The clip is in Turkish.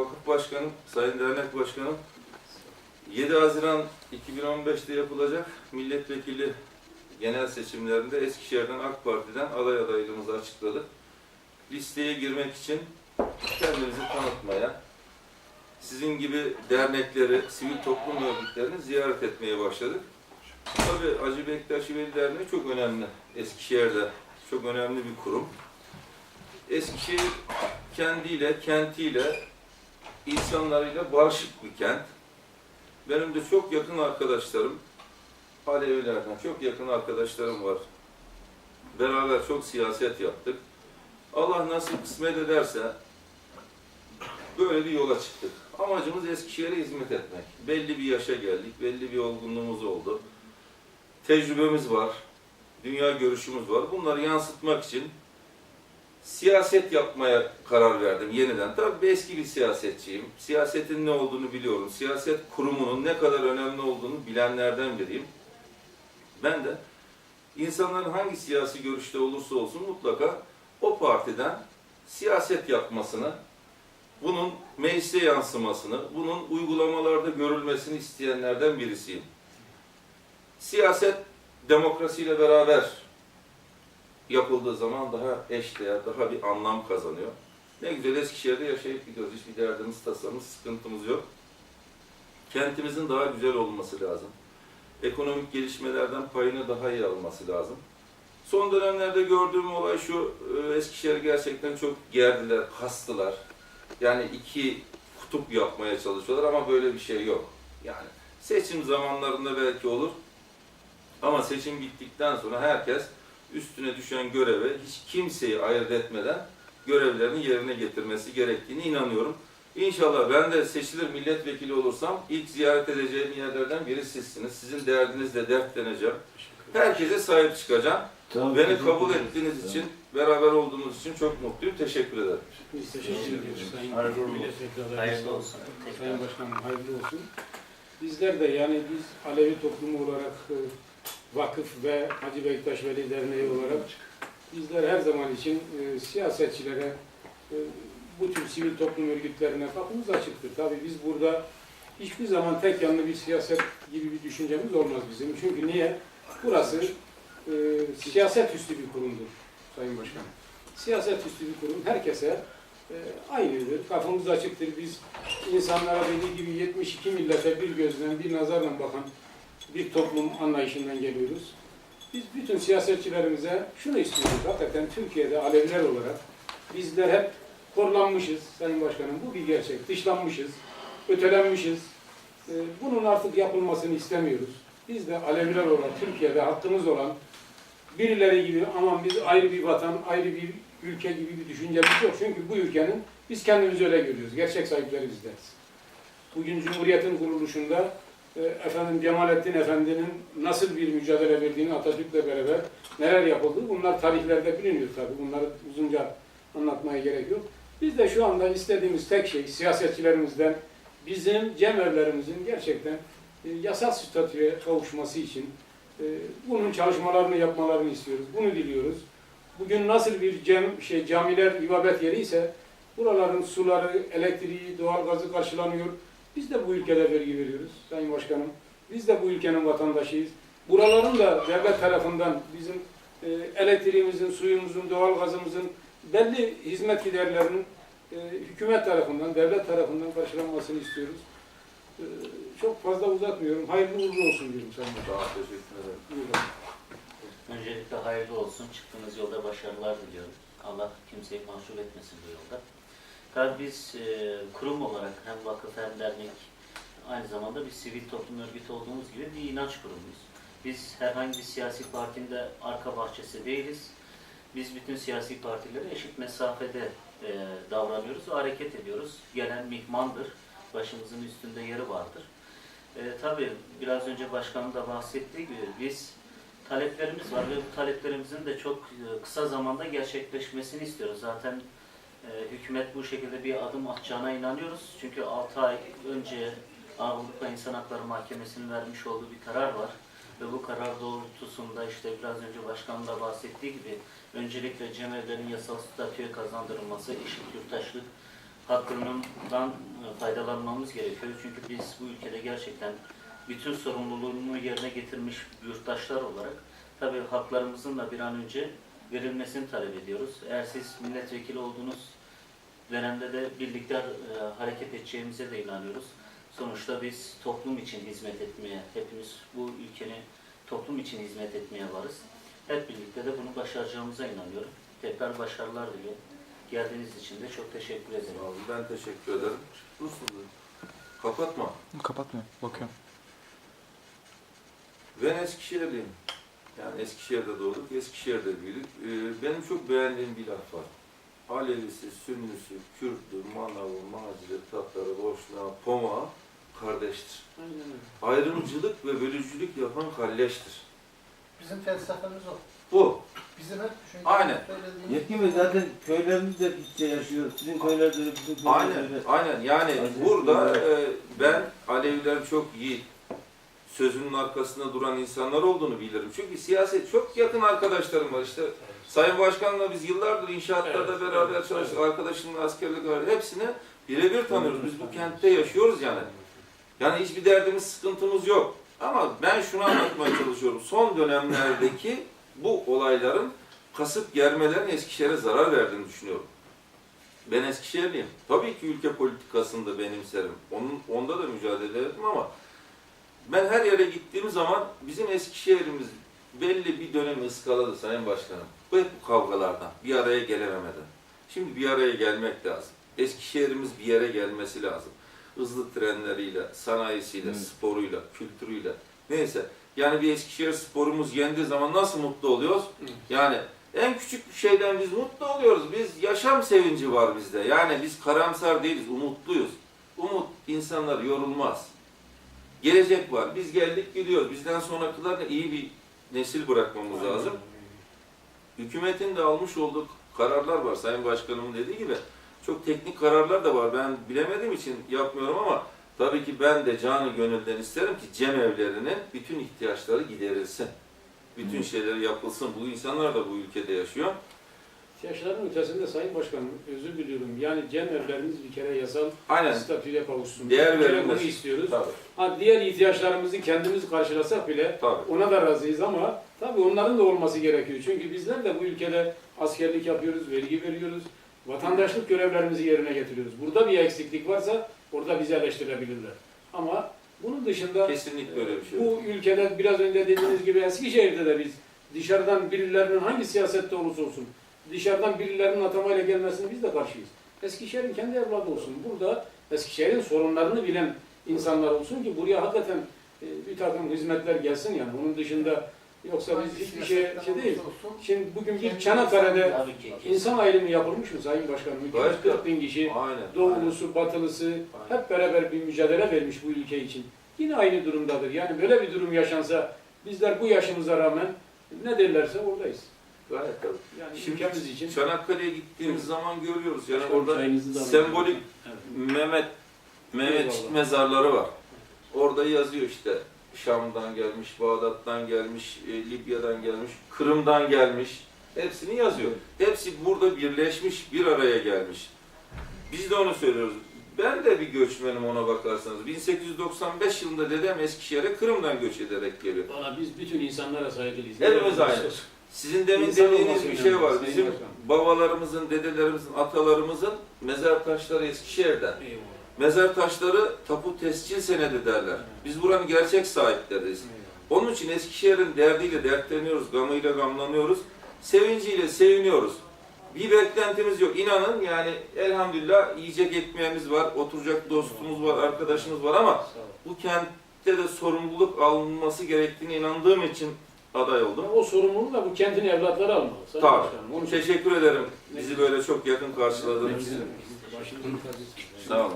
Vakıf Başkanım, Sayın Dernek Başkanım, 7 Haziran 2015'te yapılacak milletvekili genel seçimlerinde Eskişehir'den AK Parti'den aday adaylığımızı açıkladık. Listeye girmek için kendimizi tanıtmaya, sizin gibi dernekleri, sivil toplum örgütlerini ziyaret etmeye başladık. Tabii Hacı Bektaş Veli Derneği çok önemli. Eskişehir'de çok önemli bir kurum. Eskişehir kendiyle, kentiyle, insanlarıyla barışık bir kent. Benim de çok yakın arkadaşlarım, Alevilerden çok yakın arkadaşlarım var. Beraber çok siyaset yaptık. Allah nasip kısmet ederse böyle bir yola çıktık. Amacımız Eskişehir'e hizmet etmek. Belli bir yaşa geldik, belli bir olgunluğumuz oldu. Tecrübemiz var, dünya görüşümüz var. Bunları yansıtmak için siyaset yapmaya karar verdim yeniden. Tabii eski bir siyasetçiyim. Siyasetin ne olduğunu biliyorum. Siyaset kurumunun ne kadar önemli olduğunu bilenlerden biriyim. Ben de insanların hangi siyasi görüşte olursa olsun mutlaka o partiden siyaset yapmasını, bunun meclise yansımasını, bunun uygulamalarda görülmesini isteyenlerden birisiyim. Siyaset demokrasiyle beraber yapıldığı zaman daha eşdeğer, daha bir anlam kazanıyor. Ne güzel Eskişehir'de yaşayıp gidiyoruz. Hiçbir derdimiz, tasamız, sıkıntımız yok. Kentimizin daha güzel olması lazım. Ekonomik gelişmelerden payını daha iyi alması lazım. Son dönemlerde gördüğüm olay şu, e, Eskişehir'i gerçekten çok gerdiler, kastılar. Yani iki kutup yapmaya çalışıyorlar ama böyle bir şey yok. Yani seçim zamanlarında belki olur ama seçim bittikten sonra herkes üstüne düşen göreve hiç kimseyi ayırt etmeden görevlerini yerine getirmesi gerektiğini inanıyorum. İnşallah ben de seçilir milletvekili olursam ilk ziyaret edeceğim yerlerden biri sizsiniz. Sizin derdinizle dertleneceğim. Herkese sahip çıkacağım. Tamam, Beni kabul ettiğiniz için, beraber olduğumuz için çok mutluyum. Teşekkür ederim. Biz teşekkür ediyoruz Sayın Hayırlı olsun. Hayırlı olsun. Sayın. Başkanım hayırlı olsun. Bizler de yani biz Alevi toplumu olarak e, vakıf ve Hacı Bektaş Veli Derneği olarak bizler her zaman için e, siyasetçilere e, bu tür sivil toplum örgütlerine kapımız açıktır. Tabii biz burada hiçbir zaman tek yanlı bir siyaset gibi bir düşüncemiz olmaz bizim. Çünkü niye? Burası e, siyaset üstü bir kurumdur Sayın Başkanım. Siyaset üstü bir kurum herkese e, aynıdır. Kafamız açıktır. Biz insanlara dediği gibi 72 millete bir gözden, bir nazarla bakan bir toplum anlayışından geliyoruz. Biz bütün siyasetçilerimize şunu istiyoruz. Hakikaten Türkiye'de Aleviler olarak bizler hep korlanmışız Sayın Başkanım. Bu bir gerçek. Dışlanmışız, ötelenmişiz. E, Bunun artık yapılmasını istemiyoruz. Biz de Aleviler olarak Türkiye'de hakkımız olan birileri gibi aman biz ayrı bir vatan, ayrı bir ülke gibi bir düşüncemiz yok. Çünkü bu ülkenin biz kendimizi öyle görüyoruz. Gerçek sahipleri bizleriz. Bugün Cumhuriyet'in kuruluşunda efendim Cemalettin Efendi'nin nasıl bir mücadele verdiğini Atatürk'le beraber neler yapıldı bunlar tarihlerde biliniyor tabii. Bunları uzunca anlatmaya gerek yok. Biz de şu anda istediğimiz tek şey siyasetçilerimizden bizim cemevlerimizin gerçekten e, yasal statüye kavuşması için e, bunun çalışmalarını yapmalarını istiyoruz. Bunu diliyoruz. Bugün nasıl bir cem, şey camiler ibadet yeri ise buraların suları, elektriği, doğalgazı karşılanıyor. Biz de bu ülkede vergi veriyoruz Sayın Başkanım. Biz de bu ülkenin vatandaşıyız. Buraların da devlet tarafından bizim e, elektriğimizin, suyumuzun, doğalgazımızın belli hizmet giderlerinin e, hükümet tarafından, devlet tarafından karşılanmasını istiyoruz. E, çok fazla uzatmıyorum. Hayırlı uğurlu olsun diyorum Sayın Başkanım. Daha teşekkür ederim. Buyurun. Öncelikle hayırlı olsun. Çıktığınız yolda başarılar diliyorum. Allah kimseyi mahcup etmesin bu yolda. Tabii biz e, kurum olarak hem vakıf hem dernek aynı zamanda bir sivil toplum örgütü olduğumuz gibi bir inanç kurumuyuz. Biz herhangi bir siyasi partinin de arka bahçesi değiliz. Biz bütün siyasi partilere eşit mesafede e, davranıyoruz hareket ediyoruz. Gelen mihmandır. Başımızın üstünde yeri vardır. E, tabii biraz önce başkanın da bahsettiği gibi biz taleplerimiz var ve bu taleplerimizin de çok e, kısa zamanda gerçekleşmesini istiyoruz. Zaten e, hükümet bu şekilde bir adım atacağına inanıyoruz. Çünkü 6 ay önce Avrupa İnsan Hakları Mahkemesi'nin vermiş olduğu bir karar var. Ve bu karar doğrultusunda işte biraz önce başkanın da bahsettiği gibi öncelikle cemevlerin yasal statüye kazandırılması, eşit yurttaşlık hakkından faydalanmamız gerekiyor. Çünkü biz bu ülkede gerçekten bütün sorumluluğunu yerine getirmiş yurttaşlar olarak tabii haklarımızın da bir an önce verilmesini talep ediyoruz. Eğer siz milletvekili olduğunuz dönemde de birlikte e, hareket edeceğimize de inanıyoruz. Sonuçta biz toplum için hizmet etmeye, hepimiz bu ülkenin toplum için hizmet etmeye varız. Hep birlikte de bunu başaracağımıza inanıyorum. Tekrar başarılar diliyorum. Geldiğiniz için de çok teşekkür ederim. Sağ olun, Ben teşekkür ederim. Dursun. Kapatma. Kapatmıyor. Bakıyorum. Ben Eskişehirliyim. Yani Eskişehir'de doğduk, Eskişehir'de büyüdük. Ee, benim çok beğendiğim bir laf var. Alevisi, Sünnüsü, Kürtü, Manavı, Macide, Tatarı, Boşnağı, Poma kardeştir. Aynen. Ayrımcılık ve bölücülük yapan kalleştir. Bizim felsefemiz o. Bu. Bizim hep çünkü Aynen. söylediğimiz Yetkin Bey zaten köylerimizde içte yaşıyor. Sizin köylerde de bizim köylerde Aynen, de. aynen. Yani Aziz burada e, ben Aleviler çok iyi sözünün arkasında duran insanlar olduğunu bilirim. Çünkü siyaset çok yakın arkadaşlarım var. İşte Sayın Başkan'la biz yıllardır inşaatlarda Evet, beraber evet, çalıştık. evet. Arkadaşımla askerlik var. Hepsini birebir tanıyoruz. Biz bu kentte yaşıyoruz yani. Yani hiçbir derdimiz, sıkıntımız yok. Ama ben şunu anlatmaya çalışıyorum. Son dönemlerdeki bu olayların kasıp germelerin Eskişehir'e zarar verdiğini düşünüyorum. Ben Eskişehirliyim. Tabii ki ülke politikasını da benimserim. Onun, onda da mücadele ederim ama ben her yere gittiğim zaman bizim Eskişehir'imiz belli bir dönemi ıskaladı Sayın Başkanım. Bu hep bu kavgalardan, bir araya gelememeden. Şimdi bir araya gelmek lazım. Eskişehir'imiz bir yere gelmesi lazım. Hızlı trenleriyle, sanayisiyle, Evet. sporuyla, kültürüyle. Neyse. Yani bir Eskişehir sporumuz yendiği zaman nasıl mutlu oluyoruz? Evet. Yani en küçük bir şeyden biz mutlu oluyoruz. Biz yaşam sevinci var bizde. Yani biz karamsar değiliz, umutluyuz. Umut insanlar yorulmaz. Gelecek var. Biz geldik gidiyoruz. Bizden sonrakilerine iyi bir nesil bırakmamız Aynen lazım. Hükümetin de almış olduğu kararlar var. Sayın Başkanımın dediği gibi çok teknik kararlar da var. Ben bilemediğim için yapmıyorum ama tabii ki ben de canı gönülden isterim ki cem evlerinin bütün ihtiyaçları giderilsin. Bütün şeyleri yapılsın. Bu insanlar da bu ülkede yaşıyor. İhtiyaçların ötesinde Sayın Başkanım özür diliyorum. Yani cem evlerimiz bir kere yasal Aynen. statüye kavuşsun. Değer bir kere bunu istiyoruz. Tabii. Ha, diğer ihtiyaçlarımızı kendimiz karşılasak bile Tabii. ona da razıyız ama tabii onların da olması gerekiyor. Çünkü bizler de bu ülkede askerlik yapıyoruz, vergi veriyoruz, vatandaşlık görevlerimizi yerine getiriyoruz. Burada bir eksiklik varsa orada bizi eleştirebilirler. Ama bunun dışında Kesinlikle öyle bir şey. yok. bu ülkede biraz önce dediğiniz gibi Eskişehir'de de biz dışarıdan birilerinin hangi siyasette olursa olsun dışarıdan birilerinin atamayla gelmesini biz de karşıyız. Eskişehir'in kendi evladı olsun. Burada Eskişehir'in sorunlarını bilen insanlar olsun ki buraya hakikaten e, bir takım hizmetler gelsin yani. Onun dışında yoksa biz hiçbir şey, şey değil. Şimdi bugün bir Çanakkale'de insan ayrımı yapılmış mı Sayın Başkanım? Gayet 240 bin kişi. Doğulusu, batılısı hep beraber bir mücadele vermiş bu ülke için. Yine aynı durumdadır. Yani böyle bir durum yaşansa bizler bu yaşımıza rağmen ne derlerse oradayız. Gayet tabii. Yani Şimdi ülkemiz için. Çanakkale'ye gittiğimiz zaman görüyoruz. Yani Başkanım, orada sembolik Evet. Mehmet Eyvallah. mezarları var. Orada yazıyor işte Şam'dan gelmiş, Bağdat'tan gelmiş, e, Libya'dan gelmiş, Kırım'dan gelmiş. Hepsini yazıyor. Hepsi burada birleşmiş, bir araya gelmiş. Biz de onu söylüyoruz. Ben de bir göçmenim ona bakarsanız. 1895 yılında dedem Eskişehir'e Kırım'dan göç ederek geliyor. Valla biz bütün insanlara saygılıyız. Hepimiz aynı. Sizin demin İnsan dediğiniz bir şey var. Bizim babalarımızın, dedelerimizin, atalarımızın mezar taşları Eskişehir'den. Eyvallah. Mezar taşları tapu tescil senedi derler. Biz buranın gerçek sahipleriyiz. Onun için Eskişehir'in derdiyle dertleniyoruz, gamıyla gamlanıyoruz, sevinciyle seviniyoruz. Bir beklentimiz yok. İnanın yani elhamdülillah yiyecek ekmeğimiz var, oturacak dostumuz var, arkadaşımız var ama bu kentte de sorumluluk alınması gerektiğine inandığım için aday oldum. O sorumluluğu da bu kentin evlatları almalı. Sayın Tabii. Başkanım. İçin Teşekkür ederim bizi böyle çok yakın karşıladığınız için. Sağ olun.